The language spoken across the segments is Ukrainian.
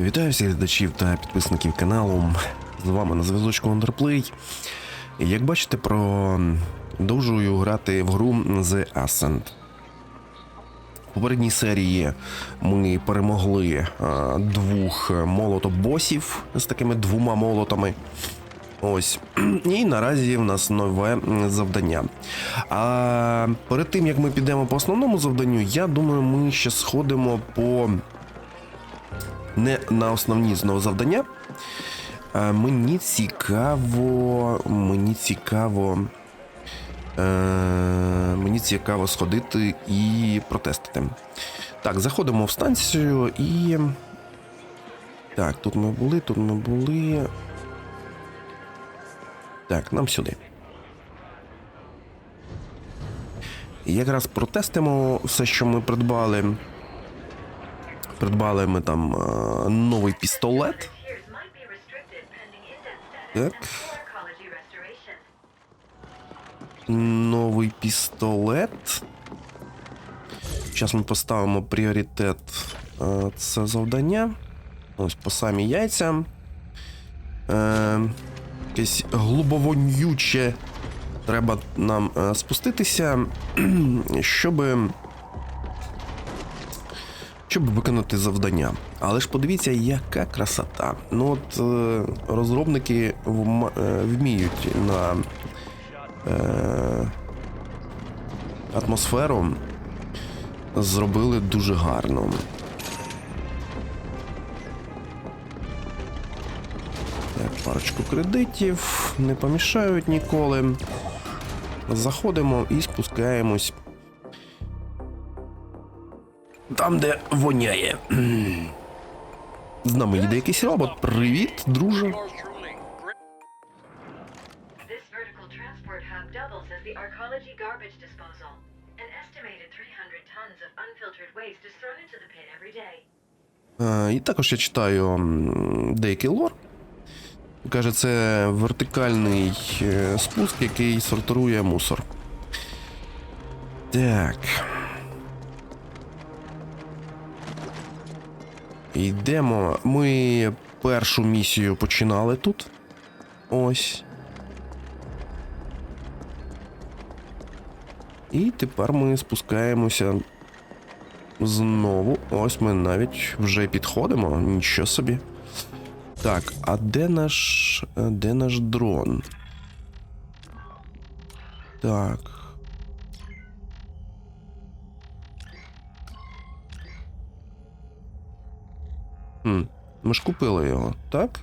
Вітаю всіх глядачів та підписників каналу. З вами на зв'язочку Underplay. Як бачите, продовжую грати в гру The Ascent. У попередній серії ми перемогли а, двох молотобосів з такими двома молотами. Ось. І наразі в нас нове завдання. А перед тим як ми підемо по основному завданню, я думаю, ми ще сходимо по не на основні знову завдання. А мені цікаво. Мені цікаво. Е, мені цікаво сходити і протестити. Так, заходимо в станцію і. Так, тут ми були, тут ми були. Так, нам сюди. Якраз протестимо все, що ми придбали. Придбали ми там е, новий пістолет. Так. Новий пістолет. Зараз ми поставимо пріоритет е, це завдання. Ось по самі яйця. Е, якесь глубовонюче. Треба нам е, спуститися, щоб. Щоб виконати завдання. Але ж подивіться, яка красота. Ну от е, розробники е, вміють на е, атмосферу зробили дуже гарно. Так, парочку кредитів не помішають ніколи. Заходимо і спускаємось. Там, де воняє. З нами йде якийсь робот. Привіт, друже. This vertical transport hub doubles as the arcology garbage disposal. An estimated 300 tons of unfiltered waste is thrown into the pit every day. Е, І також я читаю деякий лор. Каже, це вертикальний е, спуск, який сортирує мусор. Так. Йдемо. Ми першу місію починали тут. Ось. І тепер ми спускаємося Знову, ось ми навіть вже підходимо. Нічого собі. Так, а де наш. е, Де наш дрон? Так. Хм, ми ж купили його, так?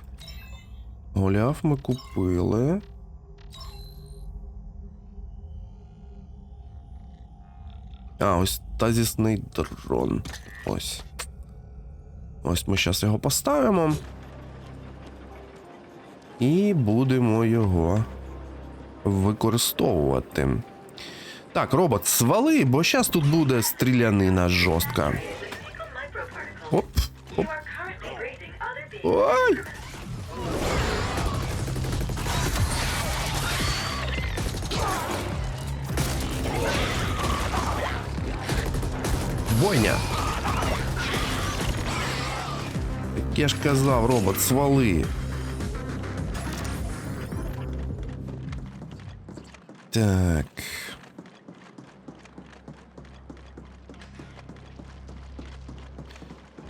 Голяв ми купили. А, ось тазісний дрон. Ось. Ось ми зараз його поставимо. І будемо його використовувати. Так, робот, свали, бо зараз тут буде стрілянина жорстка. Оп, оп. Ой! Бойня. Я ж казав, робот, свали. Так.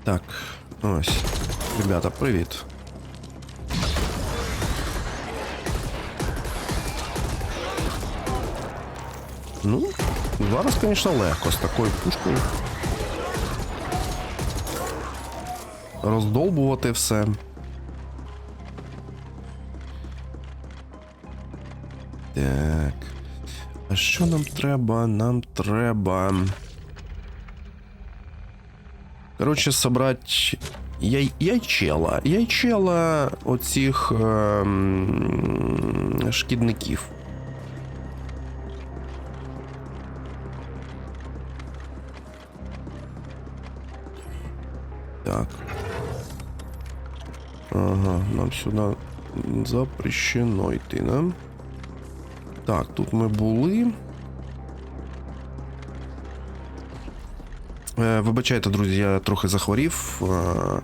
Так, ось. Ребята, привіт. Ну, зараз, звісно, легко з такою пушкою. Роздолбувати все. Так. А що нам треба? Нам треба. Коротше, собрать яй... яйчела. Яйчела оцих ем... шкідників. Так. Ага, нам сюди запрещено йти, нам. Так, тут ми були. Е, вибачайте, друзі, я трохи захворів. Е,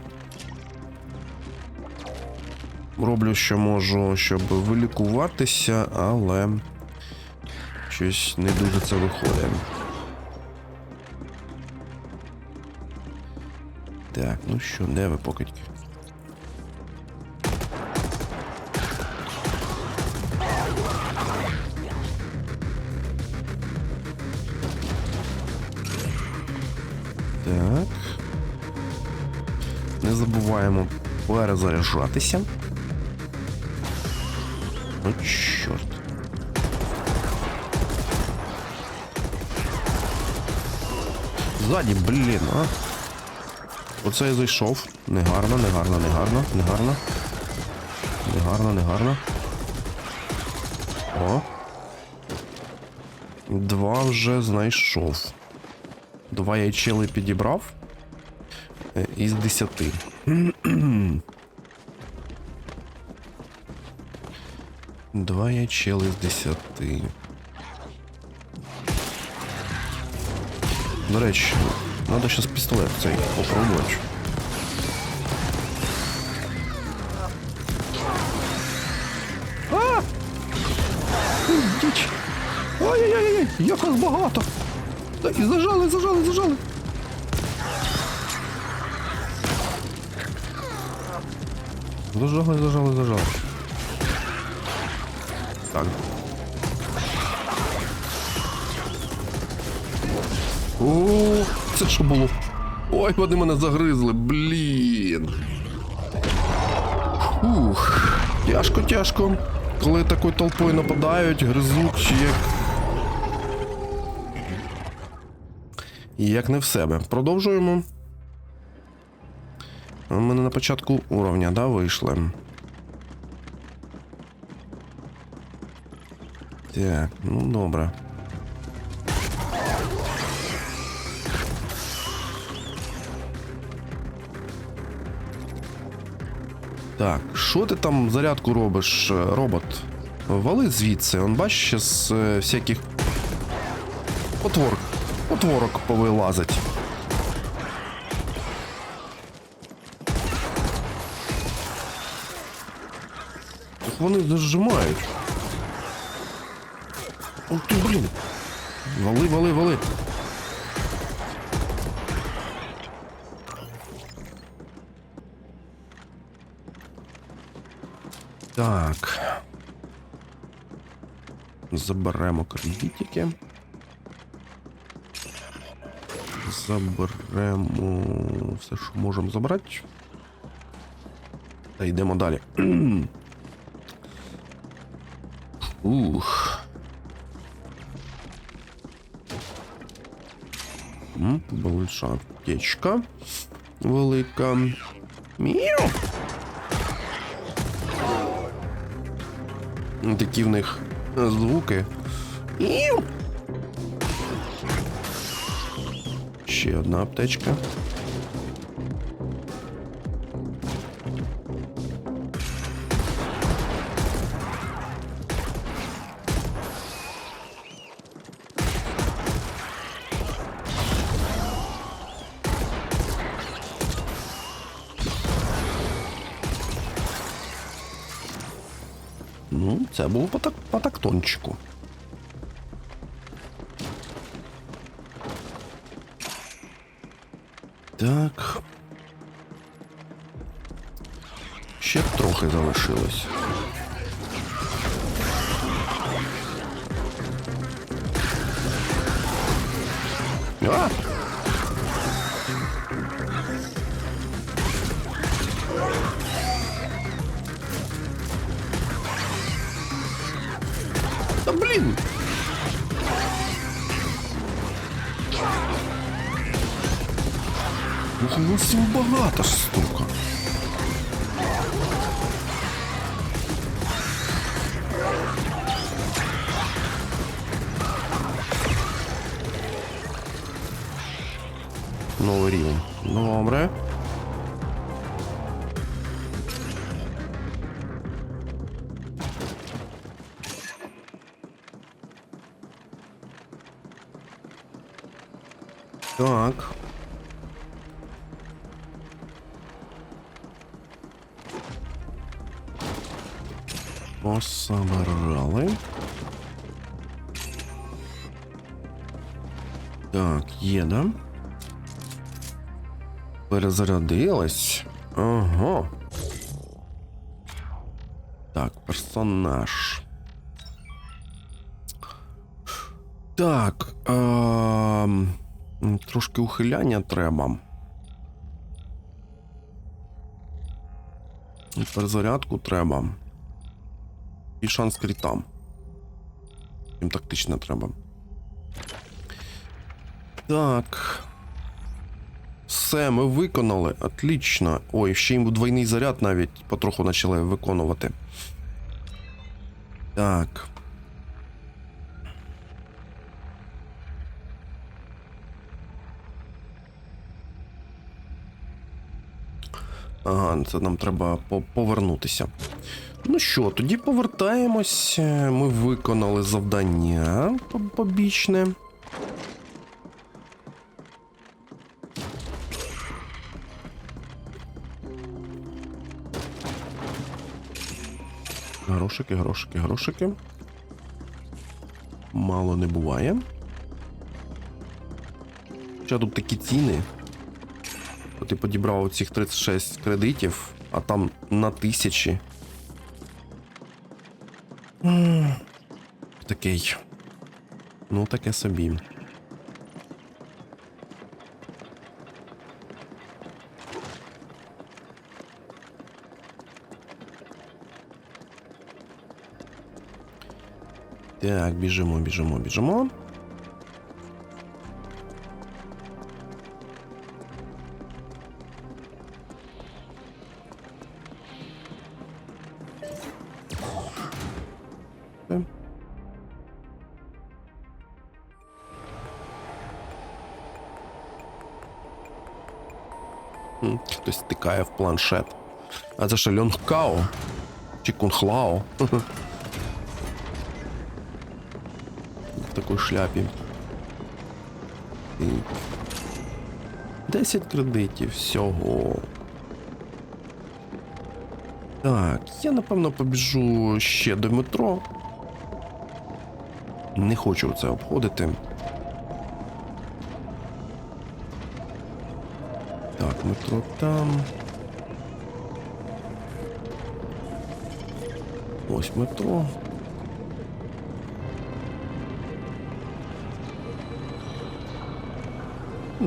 роблю, що можу, щоб вилікуватися, але щось не дуже це виходить. Так, ну що, де ви покидьки? Забуваємо перезаряджатися. О, чорт. Ззаді, блін, а. Оце я зайшов. Негарно, негарно, негарно, негарно. Негарно, негарно. О. Два вже знайшов. Два яйчели підібрав. Е, Із десяти. Два яйчели з десяти. До речі, треба зараз пістолет цей попробувати. Ай-яй-яй, як вас багато! І зажали, зажали, зажали! Зажали, зажали, зажали. Так. О, це що було? Ой, вони мене загризли, блін. Ух, тяжко, тяжко. Коли такою толпою нападають, гризуть, чи як. Як не в себе. Продовжуємо. Ми не на початку уровня, да, вийшли. Так, ну добре. Так, що ти там зарядку робиш, е, робот? Вали звідси, он бачиш, з е, всяких потворок, потворок повилазить. Вони зажимають. О, ти, блін. Вали, вали, вали. Так. Заберемо кредитики. Заберемо все, що можемо забрати. Та йдемо далі. Ух. М, Большая аптечка. Велика. Мяу. Такі в них звуки. Мяу. Ще одна аптечка. Це було по, так, по тактончику. Так. Ще б трохи залишилось. Та блін! Ух, у вас всього багато штука. Так, є, да? Перезарядилась. Ага. Так, персонаж. Так. Ем, трошки ухиляння треба. Перезарядку треба. І шанс крітам. Їм тактично треба. Так. Все, ми виконали. Отлично. Ой, ще їм двойний заряд навіть потроху почали виконувати. Так. Ага, це нам треба повернутися. Ну що, тоді повертаємось. Ми виконали завдання по- побічне. Грошики, грошики, грошики. Мало не буває. Хоча тут такі ціни. Ти подібрав цих 36 кредитів, а там на тисячі. Такий. Ну, таке собі. Так, біжимо, біжимо, біжимо. Все. М, Хтось тикає в планшет. А це що Льонг Као? Чи Кунхлао? В Такій шляпі. І 10 кредитів всього. Так, я напевно побіжу ще до метро. Не хочу це обходити. Так, метро там. Ось метро.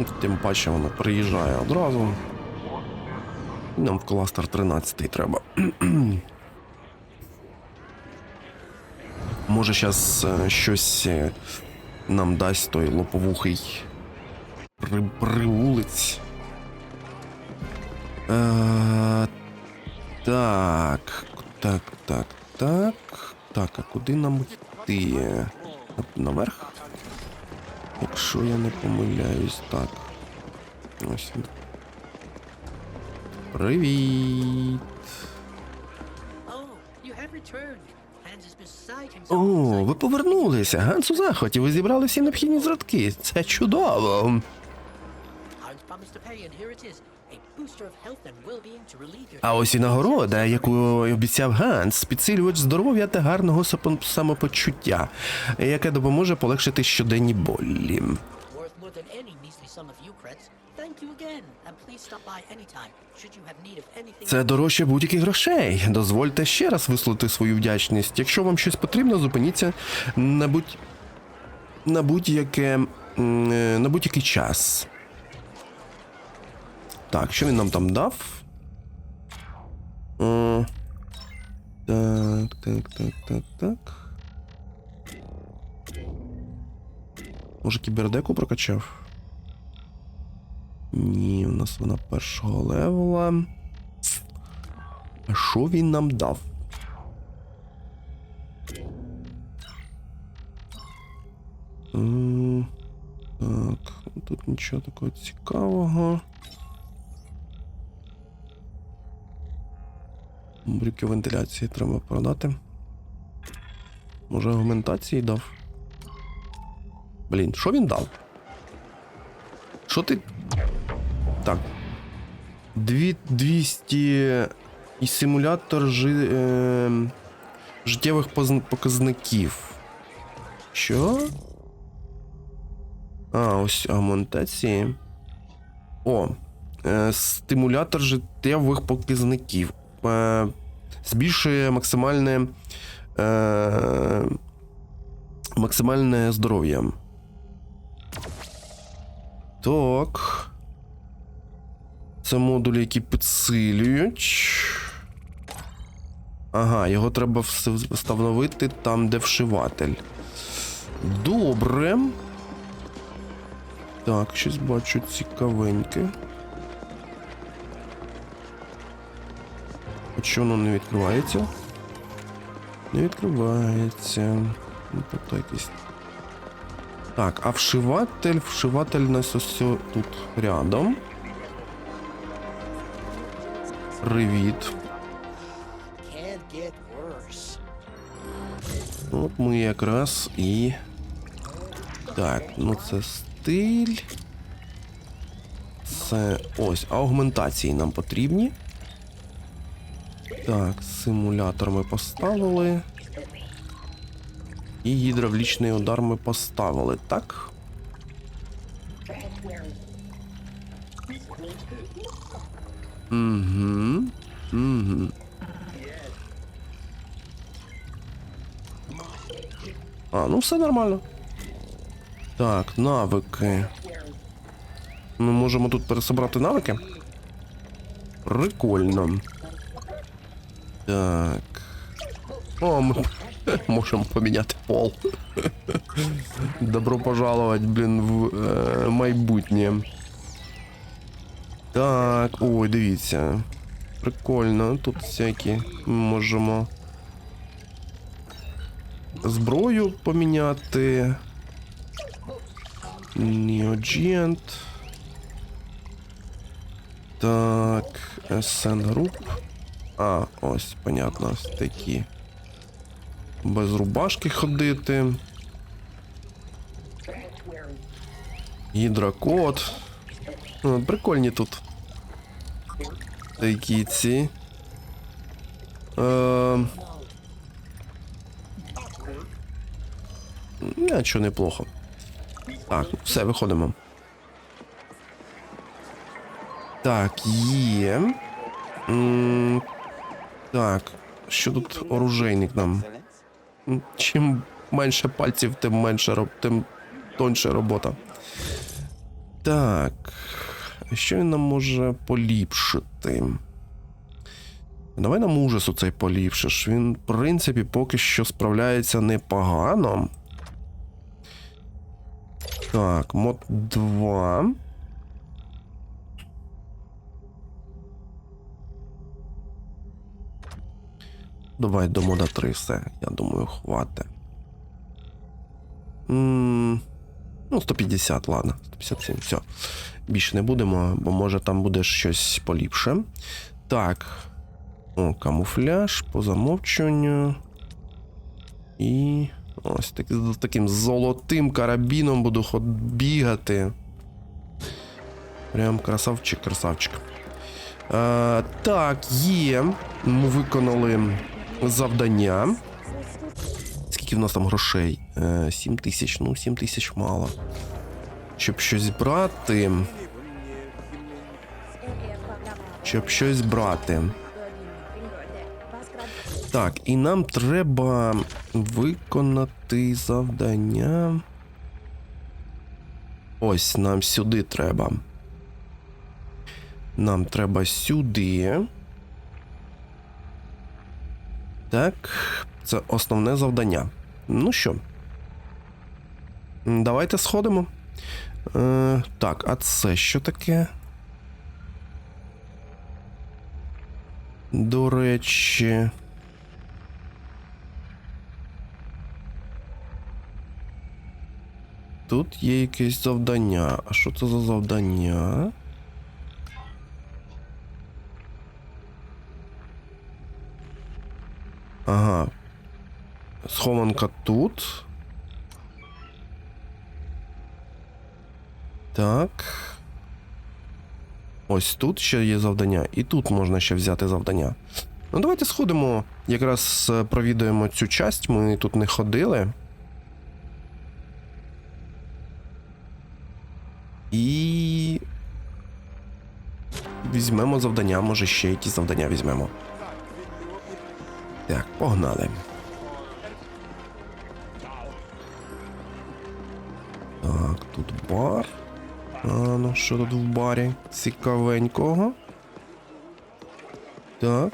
Тим паче воно приїжджає одразу. Нам в кластер 13 треба. Може, зараз щось е, нам дасть той лоповухий при, приулиць. Е, так, так, так, так. Так, а куди нам йти? Наверх? Якщо я не помиляюсь, так. Ось. Привіт. О, ви повернулися. Ганс у захваті. Ви зібрали всі необхідні зразки. Це чудово. А ось і нагорода, яку обіцяв Ганс, підсилювач здоров'я та гарного самопочуття, яке допоможе полегшити щоденні болі. Це дорожче будь-яких грошей. Дозвольте ще раз висловити свою вдячність. Якщо вам щось потрібно, зупиніться на будь-яке е, на будь-який час. Так, що він нам там дав? О, так, так, так, так, так. Може, кібердеку прокачав? Ні, у нас вона першого левела. А що він нам дав? Так, тут нічого такого цікавого. Брюки вентиляції треба продати. Може, агментації дав? Блін, що він дав? Що ти. Так. Дві, 200 і симулятор жи, е, життєвих показників. Що? А, ось амонтації. О. Е, стимулятор життєвих показників. Збільшує максимальне. Е, максимальне здоров'я. Так. Це модулі, які підсилюють. Ага, його треба встановити там, де вшиватель. Добре. Так, щось бачу цікавеньке. Чого воно не відкривається? Не відкривається. Ну, Тут якийсь. Так, а вшиватель, вшиватель нас ось тут рядом. Привіт. От ми якраз і. Так, ну це стиль. Це ось аугментації нам потрібні. Так, симулятор ми поставили. І гідравлічний удар ми поставили, так? Угу. Угу. А, ну все нормально. Так, навики. Ми можемо тут пересобрати навики. Прикольно. Так. О, ми можемо поміняти пол. Добро пожаловать, блін, в е, майбутнє. Так, ой, дивіться. Прикольно. Тут всякі ми можемо зброю поміняти. Неоджент. Так, SN Group. А, ось, понятно, ось такі. Без рубашки ходити. Гідрокод. О, прикольні тут. Такі ці. Е, Нічого неплохо. Так, все, виходимо. Так, є. Так, що тут оружейник нам? Чим менше пальців, тим менше тим тоньше робота. Так. Що він нам може поліпшити? Давай нам ужас оцей поліпшиш. Він, в принципі, поки що справляється непогано. Так, мод 2. Давай до мода 3 все. Я думаю, хватить. М, Ну, 150, ладно. 157, все. Більше не будемо, бо може там буде щось поліпше. Так. О, камуфляж по замовчуванню. І. Ось так, з таким золотим карабіном буду ход бігати. Прям красавчик, красавчик. Е, так, є. Ми виконали завдання. Скільки в нас там грошей? Е, 7 тисяч. Ну, 7 тисяч мало. Щоб щось брати. Щоб щось брати. Так, і нам треба виконати завдання. Ось нам сюди треба. Нам треба сюди. Так, це основне завдання. Ну що? Давайте сходимо. Е, так, а це що таке? До речі. Тут є якесь завдання. А що це за завдання? Ага. Схованка тут. Так. Ось тут ще є завдання, і тут можна ще взяти завдання. Ну, давайте сходимо. Якраз е, провідаємо цю часть. Ми тут не ходили. І. Візьмемо завдання, може ще якісь завдання візьмемо. Так, погнали. Так, тут бар. А ну що тут в барі? Цікавенького. Так.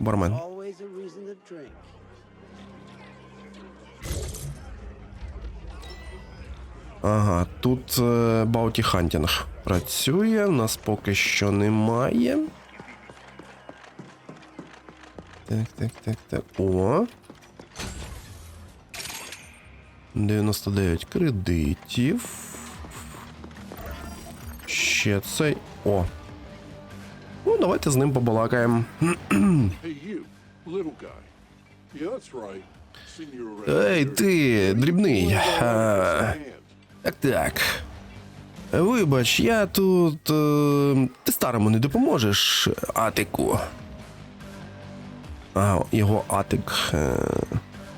Бармен. Ага, тут е, Бауті Хантінг працює, нас поки що немає. Так, так, так, так. О. 99 кредитів. Ще цей. О. Ну, давайте з ним побалакаємо. Ей, ти, дрібний. Е. Так, так. Вибач, я тут. Е, ти старому не допоможеш, Атику. А, його Атик е,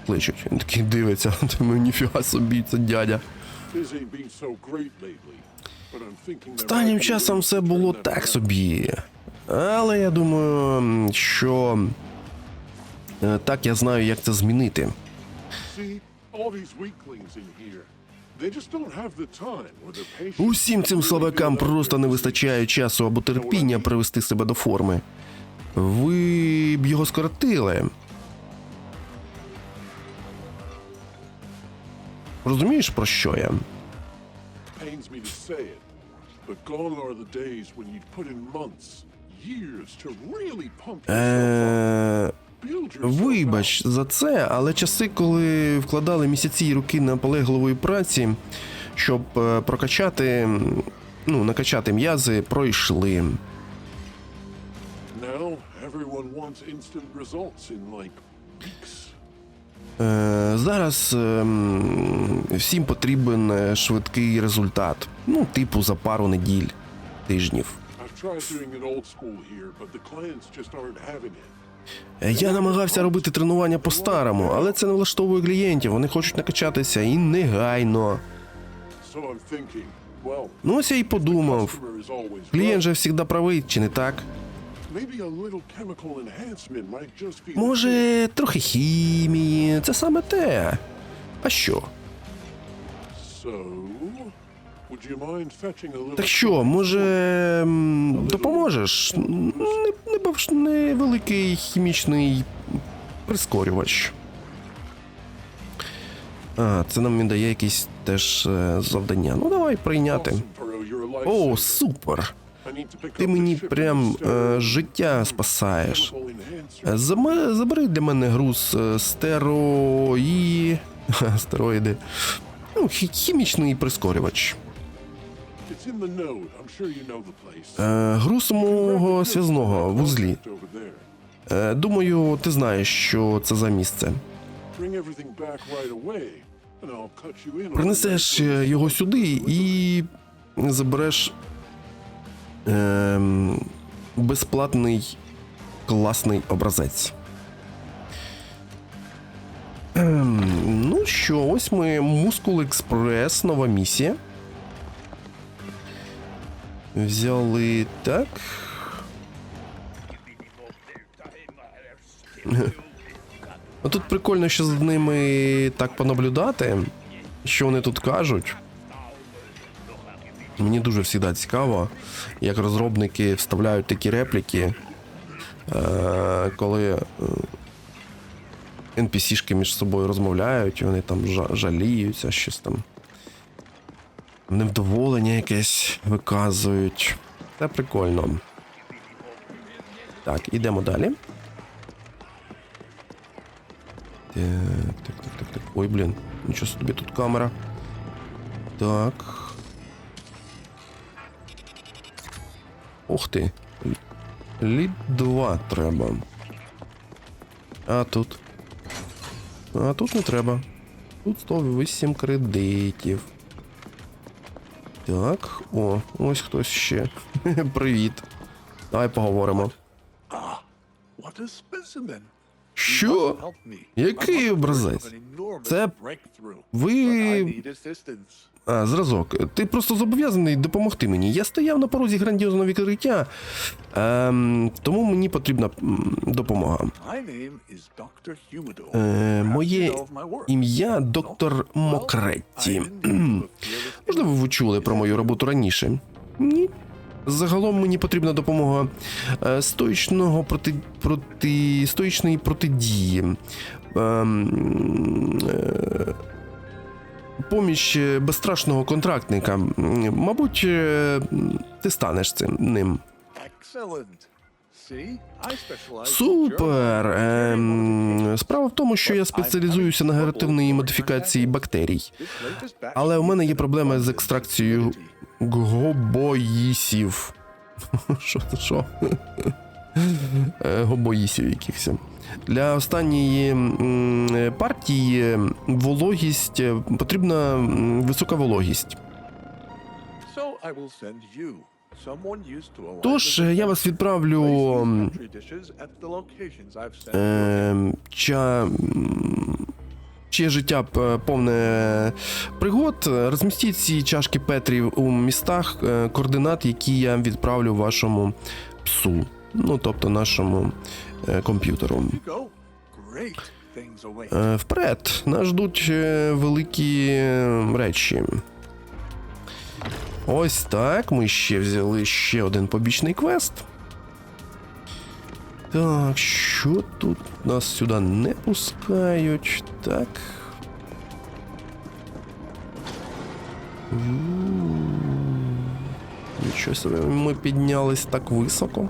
кличуть. Він такий дивиться, думаю, ніфіга собі, це дядя. Останнім часом все було так собі. Але я думаю, що. е, Так я знаю, як це змінити. Усім цим слабакам просто не вистачає часу або терпіння привести себе до форми. Ви б його скоротили. Розумієш, про що я? pains me to say it, but gone are the days when you'd put in months, years to really pump yourself Е, up, build yourself вибач за це, але часи, коли вкладали місяці і роки наполегливої праці, щоб е, прокачати, ну, накачати м'язи, пройшли. Е, зараз ем, всім потрібен е, швидкий результат. Ну, типу, за пару неділь, тижнів. Е, Я намагався робити тренування по-старому, але це не влаштовує клієнтів. Вони хочуть накачатися і негайно. Ну ось я й подумав. Клієнт же завжди правий, чи не так? Може, трохи хімії, це саме те. А що? Так що, може, допоможеш? Не, не, бавш- невеликий хімічний прискорювач. А, це нам він дає якісь теж е, завдання. Ну, давай прийняти. О, супер! Ти мені прям е, життя спасаєш. Е, Забери для мене груз е, стерої... стероїди. Ну, хімічний прискорювач. Е, груз мого зв'язного в узлі. Е, Думаю, ти знаєш, що це за місце. Принесеш е, його сюди і забереш ем, безплатний класний образець. Ем, ну що, ось ми Мускул Експрес, нова місія. Взяли так. Ну тут прикольно, що з ними так понаблюдати, що вони тут кажуть. Мені дуже завжди цікаво, як розробники вставляють такі репліки, е, коли е, NPC-шки між собою розмовляють, і вони там жаліються, щось там. Невдоволення якесь виказують. Це прикольно. Так, ідемо далі. Так, так, так, так. Ой, блін, нічого собі тут камера. Так. Ух ти. Лід 2 треба. А тут. А тут не треба. Тут 108 кредитів. Так, о, ось хтось ще. Привіт. Давай поговоримо. А, What a specimen. Що? Який образець? Це ви. А, зразок. Ти просто зобов'язаний допомогти мені. Я стояв на порозі грандіозного відкриття, ем, тому мені потрібна допомога. Е, моє ім'я доктор Мокретті. Можливо, ви чули про мою роботу раніше? Ні. Загалом мені потрібна допомога е, стоїчного проти, проти стоїчної протидії. Ем, е, поміч е, безстрашного контрактника. Мабуть, е, ти станеш цим ним. Супер. Ем, справа в тому, що я спеціалізуюся на генеративній модифікації бактерій. Але у мене є проблеми з екстракцією гобоїсів. Що це що? Е, Гобоїсів якихось. Для останньої партії вологість потрібна висока вологість. Тож я вас відправлю Е, ча, чиє життя повне пригод. Розмістіть ці чашки Петрів у містах е, координат, які я відправлю вашому псу. Ну, тобто нашому е, комп'ютеру. Е, Вперед, нас ждуть е, великі е, речі. Ось так. Ми ще взяли ще один побічний квест. Так, що тут нас сюди не пускають? Так. Нічого собі, ми піднялись так високо.